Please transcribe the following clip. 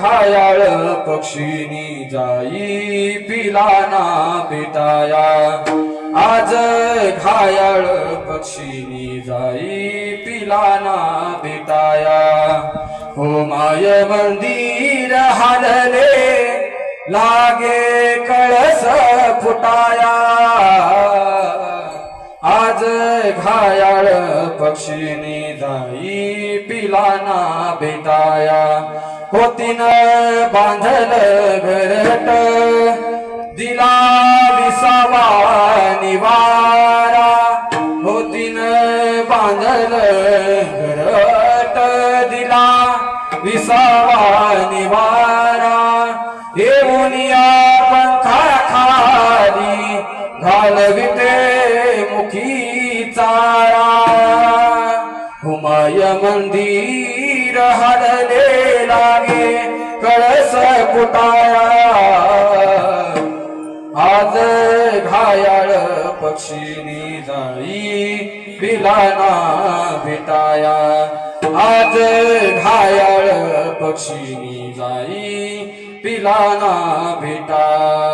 घायाळ पक्षीनी जाई पिलाना भेटाया आज घायाळ पक्षीनी जाई पिलाना भेटाया हो माय मंदिर हालले लागे कळस फुटाया. आज घायाळ पक्षीनी जाई पिलाना भेटाया होतीन बांधल घरट. दिला विसावा निवारा. होतीन बांधल घरट. दिला विसावा निवारा. येऊन या पंखा खाली घालविते मुखी चारा. हुमाय मंदिर हरले लागे कळस कुटाया. आज घायाळ पक्षीनी जाई पिलाना भेटाया. आज घायाळ पक्षीनी जाई पिलाना भेटाया.